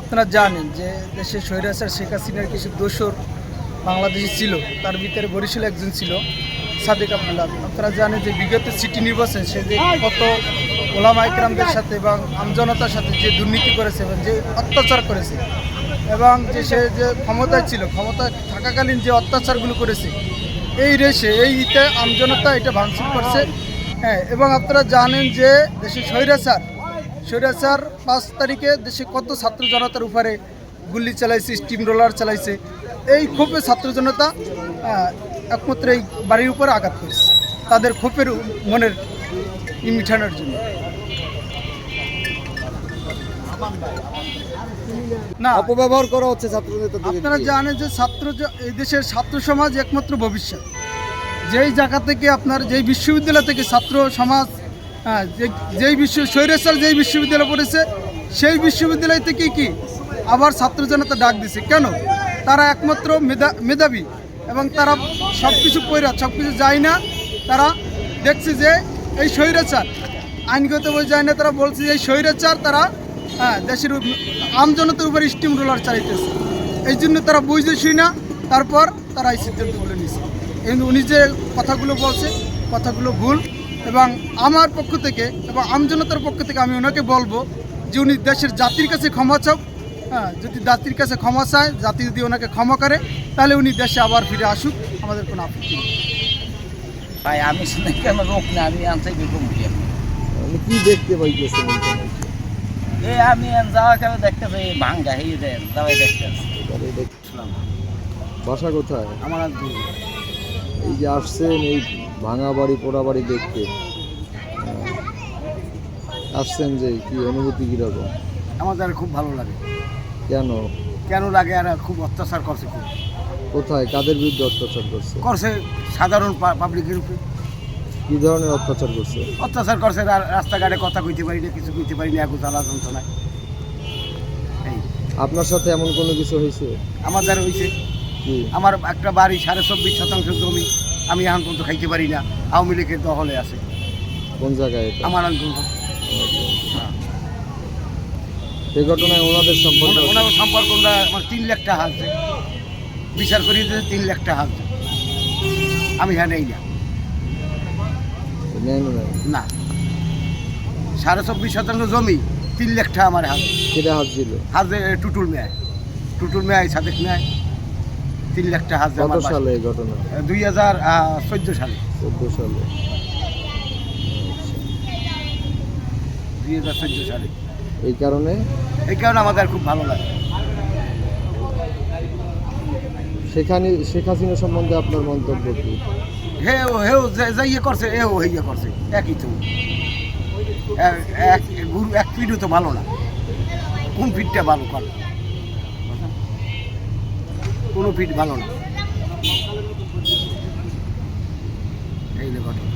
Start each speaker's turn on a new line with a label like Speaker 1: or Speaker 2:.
Speaker 1: আপনারা জানেন যে দেশের স্বৈরাচার শেখ হাসিনার কিছু দোসর বাংলাদেশে ছিল। তার ভিতরে বরিশাল একজন ছিল, সাদেক আবদুল্লাহ। আপনারা জানেন যে বিগত সিটি নির্বাচন সে যে কত ওলামা ইকরামদের সাথে এবং আমজনতার সাথে যে দুর্নীতি করেছে এবং যে অত্যাচার করেছে এবং যে সে যে ক্ষমতায় ছিল, ক্ষমতায় থাকাকালীন যে অত্যাচারগুলো করেছে, এই রেসে এই ইতে আমজনতা এটা ভাঙচুর করছে। হ্যাঁ এবং আপনারা জানেন যে দেশের স্বৈরাচার স্বৈরাচার পাঁচ তারিখে দেশে কত ছাত্র জনতার উপরে গুলি চালাইছে স্টিম রোলার চালাইছে এই ক্ষোভে ছাত্র জনতা একমাত্র এই বাড়ির উপরে আঘাত করেছে তাদের ক্ষোভের মনের মিঠানোর জন্য। না।
Speaker 2: অপব্যবহার করা হচ্ছে ছাত্র
Speaker 1: আপনারা জানেন যে ছাত্র এই দেশের ছাত্র সমাজ একমাত্র ভবিষ্যৎ। যেই জায়গা থেকে আপনার যেই বিশ্ববিদ্যালয় থেকে ছাত্র সমাজ হ্যাঁ, যেই বিশ্ব স্বৈরাচার যেই বিশ্ববিদ্যালয় পড়েছে সেই বিশ্ববিদ্যালয় থেকে কি? আবার ছাত্র জনতা ডাক দিছে। কেন? তারা একমাত্র মেধা মেধাবী এবং তারা সব কিছু পৈরা সব কিছু যায় না। তারা দেখছে যে এই স্বৈরাচার আইনগত বই যায় না তারা বলছে যে এই স্বৈরাচার তারা হ্যাঁ দেশের আমজনতার উপর স্টিম রোলার চালাইতেছে। এই জন্য তারা বুঝতে শুই না তারপর তারা এই সিদ্ধান্তগুলো নিছে। উনি যে কথাগুলো বলছে কথাগুলো ভুল। এবং আমার পক্ষ থেকে এবং আমজনতার পক্ষ থেকে আমি ওনাকে বলব যে উনি দেশের জাতির কাছে ক্ষমা চাও হ্যাঁ যদি জাতির কাছে ক্ষমা চায় জাতি যদি ওনাকে ক্ষমা করে তাহলে উনি দেশে আবার ফিরে আসুক। আমাদের কোনো আপত্তি নেই।
Speaker 3: ভাই আমি শুনে কেন রোগ না আমি আনতে বেগম
Speaker 2: কি? দেখতে এইখানে?
Speaker 3: এ আমি যাওয়া কেন দেখতেছি ভাঙ্গা হয়ে যায় যাওয়াই দেখতেছি।
Speaker 2: তাহলে বাসা কোথায়?
Speaker 3: আমার
Speaker 2: এই যে আসছেন এই ভাঙা বাড়ি পোড়া বাড়ি দেখতে। আসছেন যে কি অনুভূতি কীরকম?
Speaker 4: আমাদের খুব ভালো লাগে।
Speaker 2: কেন?
Speaker 4: কেন লাগে আর খুব অত্যাচার করছে খুব।
Speaker 2: কোথায়? কাদের বিরুদ্ধে অত্যাচার করছে?
Speaker 4: করছে সাধারণ পাবলিকের উপরে।
Speaker 2: কি ধরনের অত্যাচার করছে?
Speaker 4: অত্যাচার করছে রাস্তাঘাটে কথা কইতে পারি না কিছু কইতে পারি না এখন জ্বালা যন্ত্রণায়
Speaker 2: আপনার সাথে এমন কোনো কিছু হয়েছে?
Speaker 4: আমাদের হয়েছে আমার একটা বাড়ি সাড়ে চব্বিশ শতাংশ জমি। আমি এখন পর্যন্ত খাইতে পারি না। আওয়ামী লীগের দখলে আছে।
Speaker 2: কোন জায়গায়
Speaker 4: আমার অঞ্চল
Speaker 2: সেই ঘটনায় ওনাদের সম্পর্কে
Speaker 4: ওনার সম্পর্ক আমার তিন লাখ টাকা আছে। বিচার করি যে তিন লাখ টাকা আছে। আমি হ্যাঁ নেই না।
Speaker 2: না
Speaker 4: সাড়ে চব্বিশ শতাংশ জমি তিন লাখ টাকা আমার হাতে।
Speaker 2: কেটে হাত দিল?
Speaker 4: হাজে টুটুল মেয় টুটুল মেয় সাদেক মেয় তিন লাখ টাকা
Speaker 2: কত সালে এই ঘটনা?
Speaker 4: দুই হাজার চোদ্দ সালে।
Speaker 2: চোদ্দ সালে
Speaker 4: দুই হাজার চোদ্দ সালে।
Speaker 2: এই কারণে?
Speaker 4: এই কারণে আমাদের খুব ভালো লাগে।
Speaker 2: সেখানে শেখ হাসিনা সম্বন্ধে আপনার মন্তব্য কি?
Speaker 4: হে ও হে যে ইয়ে করছে এ ও হে ইয়ে করছে। একই তো। এক গুরু এক পিঠও তো ভালো না। কোন পিঠটা ভালো কর? কোনো ফিট ভালো না। এই ঘটনা।